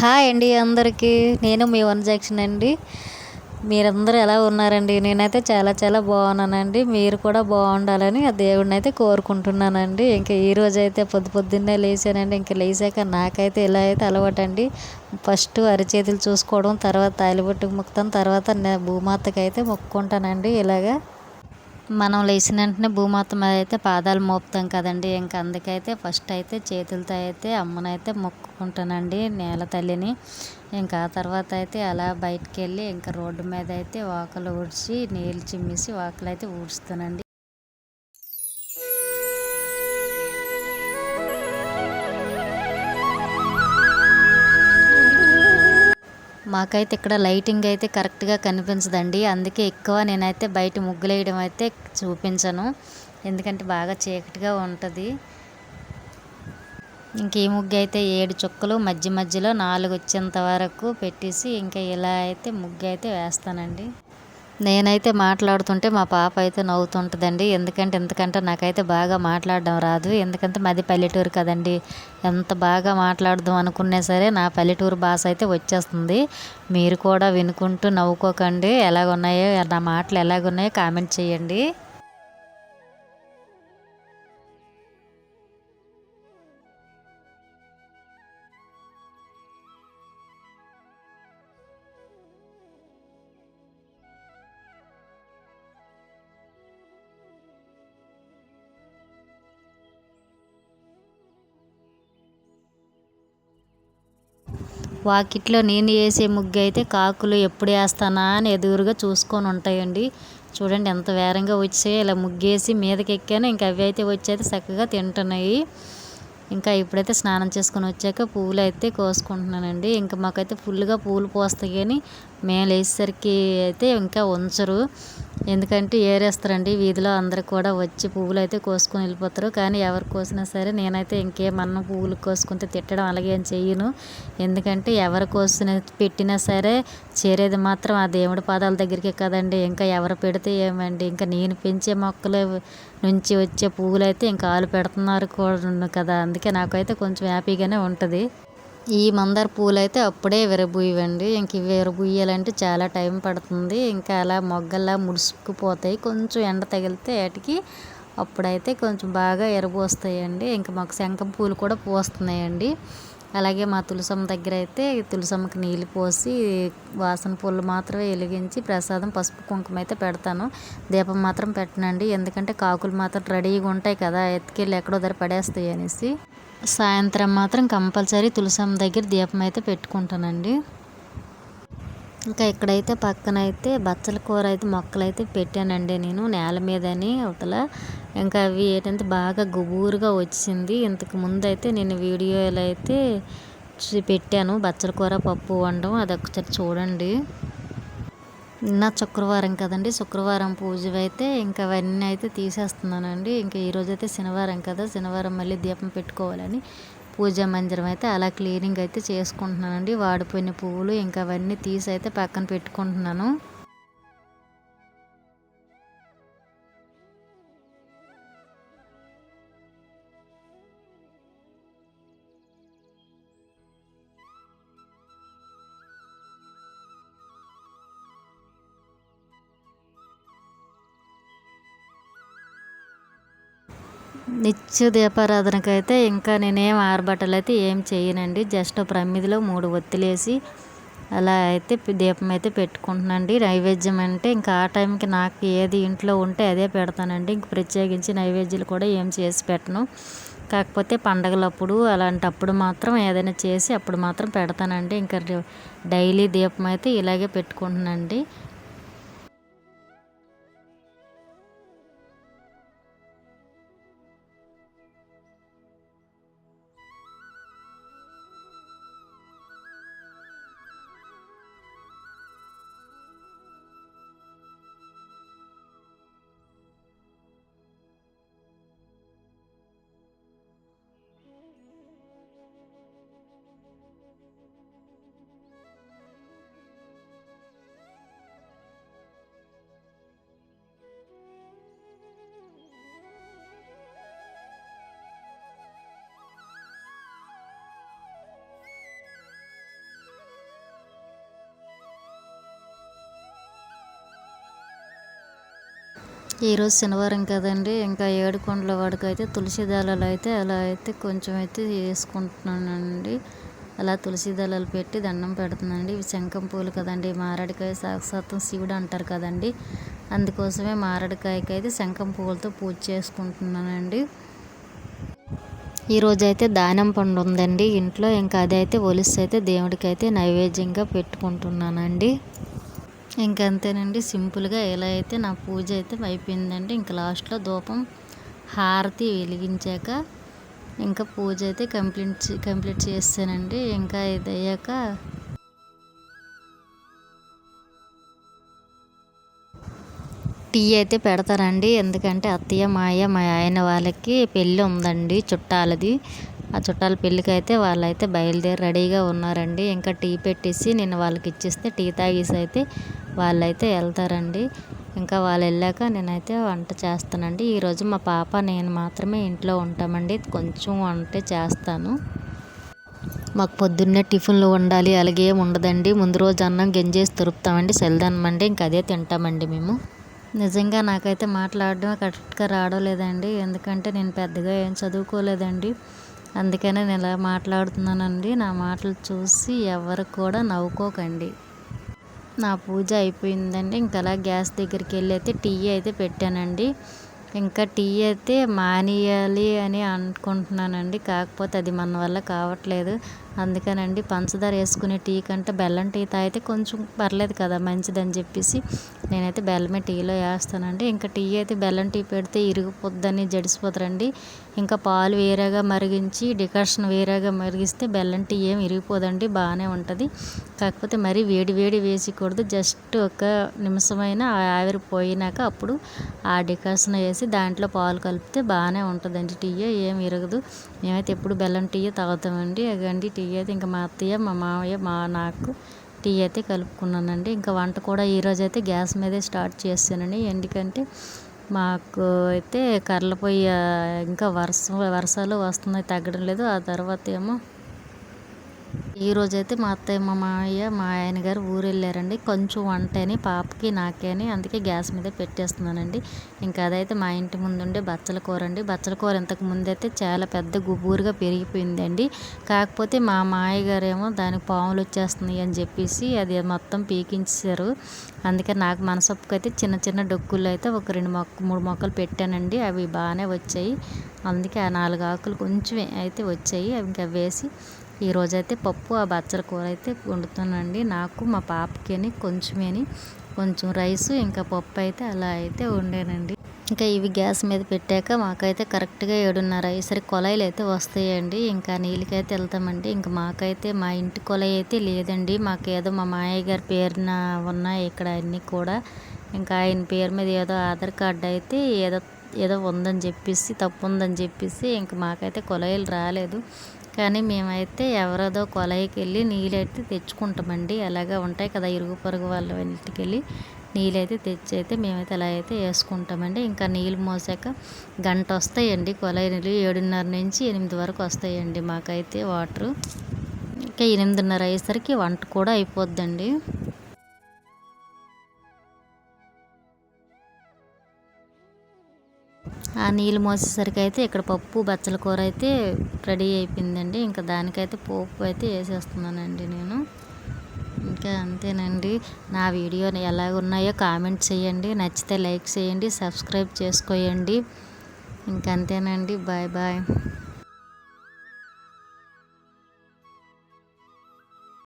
Hi అండి అందరికీ. నేను మీ వన్ జాక్షన్ అండి. మీరందరూ ఎలా ఉన్నారండి? నేనైతే చాలా చాలా బాగున్నానండి. మీరు కూడా బాగుండాలని ఆ దేవుడిని అయితే కోరుకుంటున్నానండి. ఇంకా ఈ రోజు అయితే పొద్దు పొద్దున్నే లేచానండి. ఇంకా లేచాక నాకైతే ఇలా అయితే అలవాటు అండి ఫస్ట్ అరిచేతులు చూసుకోవడం తర్వాత తాలిబొట్టుకు మొక్కుతాను తర్వాత నే- మొక్కుకుంటానండి ఇలాగా. మనం లేచిన వెంటనే భూమాత మీద అయితే పాదాలు మోపుతాం కదండి. ఇంకా అందుకైతే ఫస్ట్ అయితే చేతులతో అయితే అమ్మనైతే మొక్కుకుంటానండి నేల తల్లిని. ఇంకా ఆ తర్వాత అయితే అలా బయటికి వెళ్ళి ఇంకా రోడ్డు మీద అయితే వాకలు ఊడ్చి నీళ్ళు చిమ్మేసి వాకలు అయితే ఊడుస్తానండి. మాకైతే ఇక్కడ లైటింగ్ అయితే కరెక్ట్గా కనిపించదండి. అందుకే ఎక్కువ నేనైతే బయట ముగ్గులు వేయడం అయితే చూపించను. ఎందుకంటే బాగా చీకటిగా ఉంటుంది. ఇంక ఈ ముగ్గు అయితే ఏడు చుక్కలు మధ్య మధ్యలో నాలుగు వచ్చేంత వరకు పెట్టేసి ఇంకా ఇలా అయితే ముగ్గు అయితే వేస్తానండి. నేనైతే మాట్లాడుతుంటే మా పాప అయితే నవ్వుతుంటుందండి. ఎందుకంటే ఎందుకంటే నాకైతే బాగా మాట్లాడడం రాదు. ఎందుకంటే మాది పల్లెటూరు కదండి. ఎంత బాగా మాట్లాడదాం అనుకున్నా సరే నా పల్లెటూరు భాష అయితే వచ్చేస్తుంది. మీరు కూడా వినుకుంటూ నవ్వుకోకండి. ఎలాగున్నాయో నా మాటలు ఎలాగున్నాయో కామెంట్ చేయండి. వాకిట్లో నేను వేసే ముగ్గు అయితే కాకులు ఎప్పుడు వేస్తానా అని ఎదురుగా చూసుకొని ఉంటాయండి. చూడండి ఎంత వేరంగా వచ్చాయో ఇలా ముగ్గేసి మీదకి ఎక్కాను ఇంకా అవి అయితే వచ్చి అయితే చక్కగా తింటున్నాయి. ఇంకా ఇప్పుడైతే స్నానం చేసుకొని వచ్చాక పువ్వులు అయితే కోసుకుంటున్నానండి. ఇంకా మాకైతే ఫుల్గా పూలు పోస్తాయి కానీ మేము లేచేసరికి అయితే ఇంకా ఉంచరు. ఎందుకంటే ఏరేస్తారండి. వీధిలో అందరు కూడా వచ్చి పువ్వులు అయితే కోసుకొని వెళ్ళిపోతారు. కానీ ఎవరు కోసినా సరే నేనైతే ఇంకేమన్నా పువ్వులు కోసుకుంటే తిట్టడం అలాగే ఏం చెయ్యను. ఎందుకంటే ఎవరు కోసిన పెట్టినా సరే చేరేది మాత్రం ఆ దేవుడి పాదాల దగ్గరికే కదండి. ఇంకా ఎవరు పెడితే ఏమండి? ఇంకా నేను పెంచే మొక్కలు నుంచి వచ్చే పువ్వులు అయితే ఇంకా ఆలు పెడుతున్నారు కూడా కదా. అందుకే నాకైతే కొంచెం హ్యాపీగానే ఉంటుంది. ఈ మందార పూలు అయితే అప్పుడే విరబూయవండి ఇంక ఇవి విరబూయాలంటే చాలా టైం పడుతుంది. ఇంకా అలా మొగ్గల్లా ముడుసుకుపోతాయి. కొంచెం ఎండ తగిలితే వాటికి అప్పుడైతే కొంచెం బాగా ఎరబోస్తాయండి. ఇంకా మాకు శంఖం పూలు కూడా పూస్తున్నాయండి. అలాగే మా తులసమ్మ దగ్గర అయితే తులసమ్మకి నీళ్ళు పోసి వాసన పూలు మాత్రమే వెలిగించి ప్రసాదం పసుపు కుంకుమ అయితే పెడతాను. దీపం మాత్రం పెట్టనండి. ఎందుకంటే కాకులు మాత్రం రెడీగా ఉంటాయి కదా. ఎత్తుకెళ్ళి ఎక్కడో దగ్గర పడేస్తాయి అనేసి. సాయంత్రం మాత్రం కంపల్సరీ తులసమ్మ దగ్గర దీపం అయితే పెట్టుకుంటానండి. ఇంకా ఇక్కడైతే పక్కన అయితే బచ్చల కూర అయితే మొక్కలు అయితే పెట్టానండి నేను నేల మీదని అవతల. ఇంకా అవి ఏంటంటే బాగా గుబూరుగా వచ్చింది. ఇంతకు ముందు అయితే నేను వీడియోలో అయితే చూ- పెట్టాను. బచ్చల కూర పప్పు వండడం అది ఒకసారి చూడండి. నిన్న శుక్రవారం కదండి. శుక్రవారం పూజ అయితే ఇంకా అవన్నీ అయితే తీసేస్తున్నానండి. ఇంకా ఈరోజు అయితే శనివారం కదా. శనివారం మళ్ళీ దీపం పెట్టుకోవాలని పూజా మందిరం అయితే అలా క్లీనింగ్ అయితే చేసుకుంటున్నానండి. వాడిపోయిన పువ్వులు ఇంకా అవన్నీ తీసి అయితే పక్కన పెట్టుకుంటున్నాను. నిత్య దీపారాధనకైతే ఇంకా నేనేం ఆరబట్టలు అయితే ఏం చేయనండి. జస్ట్ ప్రమిదిలో మూడు ఒత్తిలేసి అలా అయితే దీపం అయితే పెట్టుకుంటున్నానండి. నైవేద్యం అంటే ఇంకా ఆ టైంకి నాకు ఏది ఇంట్లో ఉంటే అదే పెడతానండి. ఇంక ప్రత్యేకించి నైవేద్యాలు కూడా ఏం చేసి పెట్టను. కాకపోతే పండగలప్పుడు అలాంటప్పుడు మాత్రం ఏదైనా చేసి అప్పుడు మాత్రం పెడతానండి. ఇంకా డైలీ దీపం అయితే ఇలాగే పెట్టుకుంటున్నానండి. ఈరోజు శనివారం కదండి. ఇంకా ఏడుకొండల వాడికి అయితే తులసి దళాలు అయితే అలా అయితే కొంచెం అయితే వేసుకుంటున్నానండి. అలా తులసి దళాలు పెట్టి దండం పెడుతున్నానండి. ఇవి శంఖం పూలు కదండి. మారడికాయ సాక్షాత్వం శివుడు అంటారు కదండి. అందుకోసమే మారడికాయకి అయితే శంఖం పువ్వులతో పూజ చేసుకుంటున్నానండి. ఈరోజు అయితే దానం పండు ఉందండి. ఇంట్లో ఇంకా అదైతే ఒలిసి అయితే దేవుడికి అయితే నైవేద్యంగా పెట్టుకుంటున్నానండి. ఇంకంతేనండి సింపుల్గా ఎలా అయితే నా పూజ అయితే అయిపోయిందండి ఇంకా లాస్ట్లో ధూపం హారతి వెలిగించాక ఇంకా పూజ అయితే కంప్లీట్ కంప్లీట్ చేస్తానండి. ఇంకా ఇది అయ్యాక టీ అయితే పెడతారండి ఎందుకంటే అత్తయ్య మాయ మా ఆయన వాళ్ళకి పెళ్ళి ఉందండి చుట్టాలది. ఆ చుట్టాల పెళ్ళికి అయితే వాళ్ళైతే బయలుదేరి రెడీగా ఉన్నారండి. ఇంకా టీ పెట్టేసి నేను వాళ్ళకి ఇచ్చేస్తే టీ తాగేసి అయితే వాళ్ళైతే వెళ్తారండి. ఇంకా వాళ్ళు వెళ్ళాక నేనైతే వంట చేస్తానండి. ఈరోజు మా పాప నేను మాత్రమే ఇంట్లో ఉంటామండి. కొంచెం వంట చేస్తాను. మాకు పొద్దున్నే టిఫిన్లు ఉండాలి అలాగే ఉండదండి. ముందు రోజు అన్నం గంజేసి తరుపుతామండి. సెల్దనమండి ఇంక అదే తింటామండి మేము. నిజంగా నాకైతే మాట్లాడడం కరెక్ట్గా రావడం లేదండి. ఎందుకంటే నేను పెద్దగా ఏం చదువుకోలేదండి. అందుకనే నేను ఇలా మాట్లాడుతున్నానండి. నా మాటలు చూసి ఎవరు కూడా నవ్వుకోకండి. నా పూజ అయిపోయిందండి. ఇంకా అలా గ్యాస్ దగ్గరికి వెళ్ళి అయితే టీ అయితే పెట్టానండి. ఇంకా టీ అయితే మానేయాలి అని అనుకుంటున్నానండి. కాకపోతే అది మన వల్ల కావట్లేదు. అందుకనండి పంచదార వేసుకునే టీ కంటే బెల్లం టీ తాగితే కొంచెం పర్లేదు కదా మంచిదని చెప్పేసి నేనైతే బెల్లమే టీలో వేస్తానండి. ఇంకా టీ అయితే బెల్లం టీ పెడితే ఇరిగిపోద్దని జడిసిపోతారండి. ఇంకా పాలు వేరేగా మరిగించి డికాషన్ వేరేగా మరిగిస్తే బెల్లం టీ ఏం ఇరిగిపోదండి బాగానే ఉంటుంది. కాకపోతే మరీ వేడి వేడి వేసికూడదు జస్ట్ ఒక నిమిషమైన ఆవిరి పోయినాక అప్పుడు ఆ డికాషన్ వేసి దాంట్లో పాలు కలిపితే బాగానే ఉంటుందండి. టీ ఏం ఇరగదు. మేమైతే ఎప్పుడు బెల్లం టీ తాగుతామండి. అగండి టీ అయితే ఇంకా మా అత్తయ్య మా మామయ్య మా నాకు టీ అయితే కలుపుకున్నానండి. ఇంకా వంట కూడా ఈరోజు అయితే గ్యాస్ మీదే స్టార్ట్ చేస్తానండి. ఎందుకంటే మాకు అయితే కర్రల పొయ్యి ఇంకా వర్షం వర్షాలు వస్తున్నాయి తగ్గడం లేదు. ఆ తర్వాత ఏమో ఈరోజైతే మా అత్తయ్య మా మామయ్య మా ఆయన గారు ఊరు వెళ్ళారండి కొంచెం వంట అని పాపకి నాకే అని అందుకే గ్యాస్ మీద పెట్టేస్తున్నానండి. ఇంకా అదైతే మా ఇంటి ముందుండే బచ్చల కూర అండి బచ్చల కూర ఇంతకు ముందైతే చాలా పెద్ద గుబూరుగా పెరిగిపోయిందండి. కాకపోతే మా మామయ్య గారేమో దానికి పాములు వచ్చేస్తున్నాయి అని చెప్పేసి అది మొత్తం పీకించారు అందుకే నాకు మనసొప్పుకు అయితే చిన్న చిన్న డొక్కులు అయితే ఒక రెండు మొక్క మూడు మొక్కలు పెట్టానండి. అవి బాగానే వచ్చాయి. అందుకే ఆ నాలుగు ఆకులు కొంచెమే అయితే వచ్చాయి. అవి ఇంకా వేసి ఈరోజైతే పప్పు ఆ బచ్చల కూర అయితే వండుతానండి నాకు మా పాపకి అని కొంచెమేని కొంచెం రైసు ఇంకా పప్పు అయితే అలా అయితే వండానండి. ఇంకా ఇవి గ్యాస్ మీద పెట్టాక మాకైతే కరెక్ట్గా ఏడున్నర అయ్యేసరికి కొలాయిలు అయితే వస్తాయండి. ఇంకా నీళ్ళకైతే వెళ్తామండి. ఇంకా మాకైతే మా ఇంటి కొలాయి అయితే లేదండి. మాకు ఏదో మా మాయయ్య గారి పేరున ఉన్నాయి ఇక్కడ అన్నీ కూడా. ఇంకా ఆయన పేరు మీద ఏదో ఆధార్ కార్డు అయితే ఏదో ఏదో ఉందని చెప్పేసి తప్పు ఉందని చెప్పేసి ఇంక మాకైతే కొలాయిలు రాలేదు. కానీ మేమైతే ఎవరదో కొలయికి వెళ్ళి నీళ్ళైతే తెచ్చుకుంటామండి. అలాగే ఉంటాయి కదా ఇరుగు పొరుగు వాళ్ళ ఇంటికి వెళ్ళి నీళ్ళైతే తెచ్చి అయితే మేమైతే అలా అయితే వేసుకుంటామండి. ఇంకా నీళ్ళు మోసాక గంట వస్తాయండి కొలయి నీళ్ళు. ఏడున్నర నుంచి ఎనిమిది వరకు వస్తాయండి మాకైతే వాటరు. ఇంకా ఎనిమిదిన్నర అయ్యేసరికి వంట కూడా అయిపోద్దండి. ఆ నీళ్ళు మోసేసరికి అయితే ఇక్కడ పప్పు బచ్చల కూర అయితే రెడీ అయిపోయిందండి. ఇంకా దానికైతే పోపు అయితే వేసేస్తున్నానండి నేను. ఇంకా అంతేనండి. నా వీడియో ఎలా ఉన్నాయో కామెంట్ చేయండి. నచ్చితే లైక్ చేయండి సబ్స్క్రైబ్ చేసుకోండి ఇంకంతేనండి బాయ్ బాయ్.